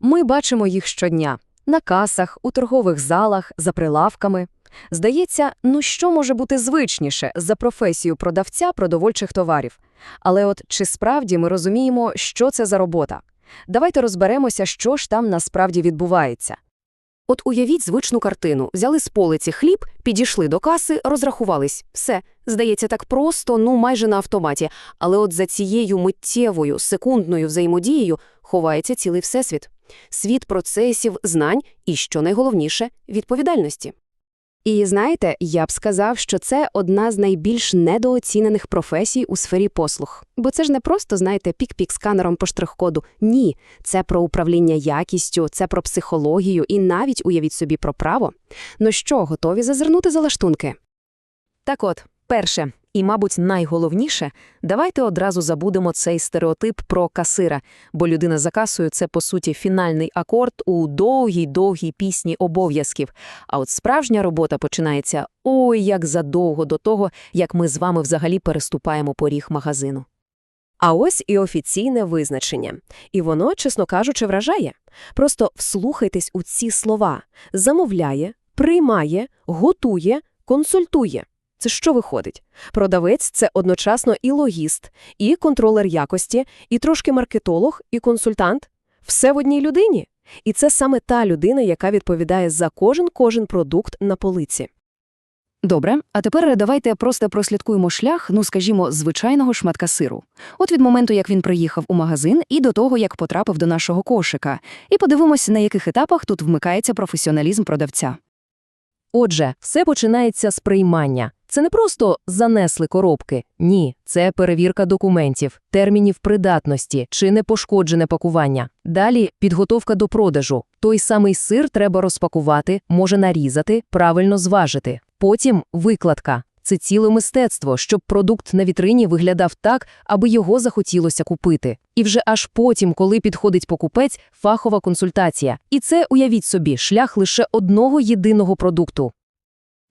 Ми бачимо їх щодня на касах, у торгових залах, за прилавками. Здається, ну що може бути звичніше за професію продавця продовольчих товарів? Але от чи справді ми розуміємо, що це за робота? Давайте розберемося, що ж там насправді відбувається. От уявіть звичну картину. Взяли з полиці хліб, підійшли до каси, розрахувались. Все. Здається, так просто, ну майже на автоматі. Але от за цією миттєвою, секундною взаємодією ховається цілий всесвіт. Світ процесів, знань і, що найголовніше, відповідальності. І знаєте, я б сказав, що це одна з найбільш недооцінених професій у сфері послуг. Бо це ж не просто, знаєте, пік-пік сканером по штрих-коду. Ні, це про управління якістю, це про психологію і навіть, уявіть собі, про право. Ну що, готові зазирнути за лаштунки? Так от, перше, і, мабуть, найголовніше, давайте одразу забудемо цей стереотип про касира, бо людина за касою – це, по суті, фінальний акорд у довгій-довгій пісні обов'язків. А от справжня робота починається ой як задовго до того, як ми з вами взагалі переступаємо поріг магазину. А ось і офіційне визначення. І воно, чесно кажучи, вражає. Просто вслухайтесь у ці слова. Замовляє, приймає, готує, консультує. Це що виходить? Продавець – це одночасно і логіст, і контролер якості, і трошки маркетолог, і консультант. Все в одній людині. І це саме та людина, яка відповідає за кожен-кожен продукт на полиці. Добре, а тепер давайте просто прослідкуємо шлях, ну скажімо, звичайного шматка сиру. От від моменту, як він приїхав у магазин, і до того, як потрапив до нашого кошика. І подивимося, на яких етапах тут вмикається професіоналізм продавця. Отже, все починається з приймання. Це не просто занесли коробки. Ні, це перевірка документів, термінів придатності чи непошкоджене пакування. Далі підготовка до продажу. Той самий сир треба розпакувати, може нарізати, правильно зважити. Потім викладка. Це ціле мистецтво, щоб продукт на вітрині виглядав так, аби його захотілося купити. І вже аж потім, коли підходить покупець, фахова консультація. І це, уявіть собі, шлях лише одного єдиного продукту.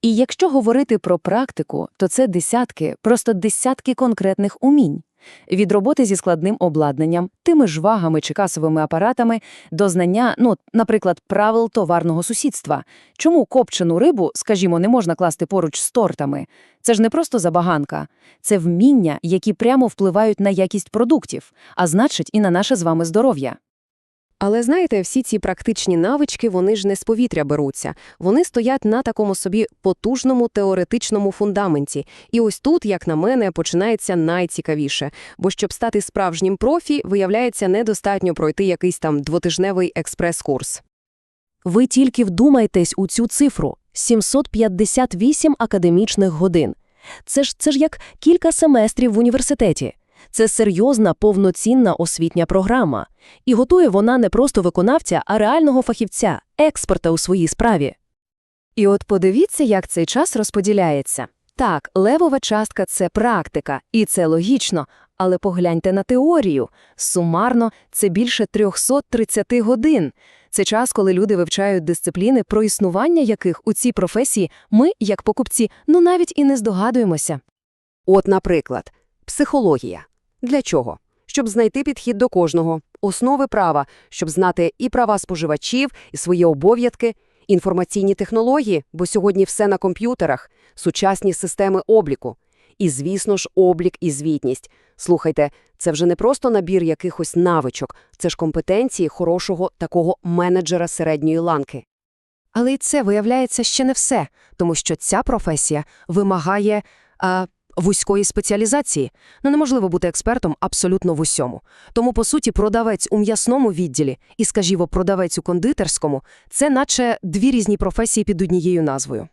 І якщо говорити про практику, то це десятки, просто десятки конкретних умінь. Від роботи зі складним обладнанням, тими ж вагами чи касовими апаратами, до знання, ну, наприклад, правил товарного сусідства. Чому копчену рибу, скажімо, не можна класти поруч з тортами? Це ж не просто забаганка. Це вміння, які прямо впливають на якість продуктів, а значить, і на наше з вами здоров'я. Але знаєте, всі ці практичні навички, вони ж не з повітря беруться. Вони стоять на такому собі потужному теоретичному фундаменті. І ось тут, як на мене, починається найцікавіше. Бо щоб стати справжнім профі, виявляється, недостатньо пройти якийсь там двотижневий експрес-курс. Ви тільки вдумайтесь у цю цифру – 758 академічних годин. Це ж, це ж як кілька семестрів в університеті. Це серйозна, повноцінна освітня програма. І готує вона не просто виконавця, а реального фахівця, експерта у своїй справі. І от подивіться, як цей час розподіляється. Так, левова частка – це практика, і це логічно, але погляньте на теорію. Сумарно – це більше 330 годин. Це час, коли люди вивчають дисципліни, про існування яких у цій професії ми, як покупці, ну навіть і не здогадуємося. От, наприклад, психологія. Для чого? Щоб знайти підхід до кожного, основи права, щоб знати і права споживачів, і свої обов'язки, інформаційні технології, бо сьогодні все на комп'ютерах, сучасні системи обліку. І, звісно ж, облік і звітність. Слухайте, це вже не просто набір якихось навичок, це ж компетенції хорошого такого менеджера середньої ланки. Але й це, виявляється, ще не все, тому що ця професія вимагає а, вузької спеціалізації. Ну, неможливо бути експертом абсолютно в усьому. Тому, по суті, продавець у м'ясному відділі і, скажімо, продавець у кондитерському – це наче дві різні професії під однією назвою.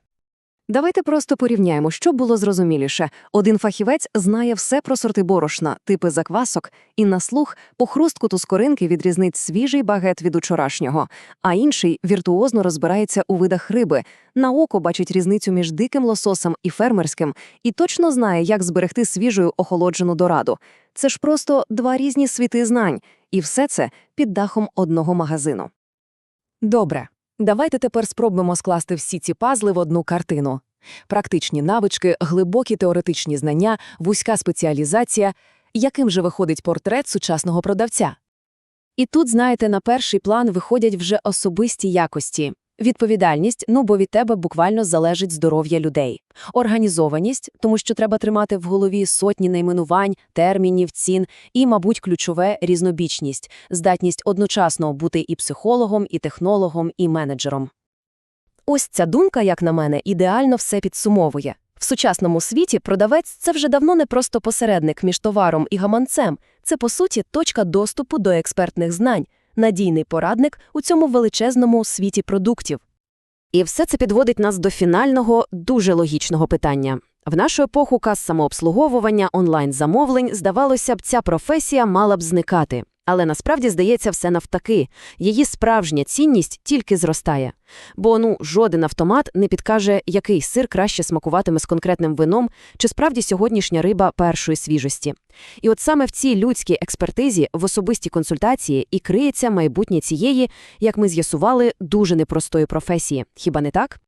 Давайте просто порівняємо, щоб було зрозуміліше. Один фахівець знає все про сорти борошна, типи заквасок, і на слух по хрустку тускоринки відрізнить свіжий багет від учорашнього, а інший віртуозно розбирається у видах риби, на око бачить різницю між диким лососем і фермерським, і точно знає, як зберегти свіжою охолоджену дораду. Це ж просто два різні світи знань, і все це під дахом одного магазину. Добре. Давайте тепер спробуємо скласти всі ці пазли в одну картину. Практичні навички, глибокі теоретичні знання, вузька спеціалізація. Яким же виходить портрет сучасного продавця? І тут, знаєте, на перший план виходять вже особисті якості. Відповідальність, ну бо від тебе буквально залежить здоров'я людей. Організованість, тому що треба тримати в голові сотні найменувань, термінів, цін, і, мабуть, ключове різнобічність, здатність одночасно бути і психологом, і технологом, і менеджером. Ось ця думка, як на мене, ідеально все підсумовує. В сучасному світі продавець – це вже давно не просто посередник між товаром і гаманцем. Це, по суті, точка доступу до експертних знань, надійний порадник у цьому величезному світі продуктів. І все це підводить нас до фінального, дуже логічного питання. В нашу епоху кас самообслуговування, онлайн-замовлень, здавалося б, ця професія мала б зникати. Але насправді здається все навтаки. Її справжня цінність тільки зростає. Бо ну жоден автомат не підкаже, який сир краще смакуватиме з конкретним вином, чи справді сьогоднішня риба першої свіжості. І от саме в цій людській експертизі, в особистій консультації і криється майбутнє цієї, як ми з'ясували, дуже непростої професії. Хіба не так?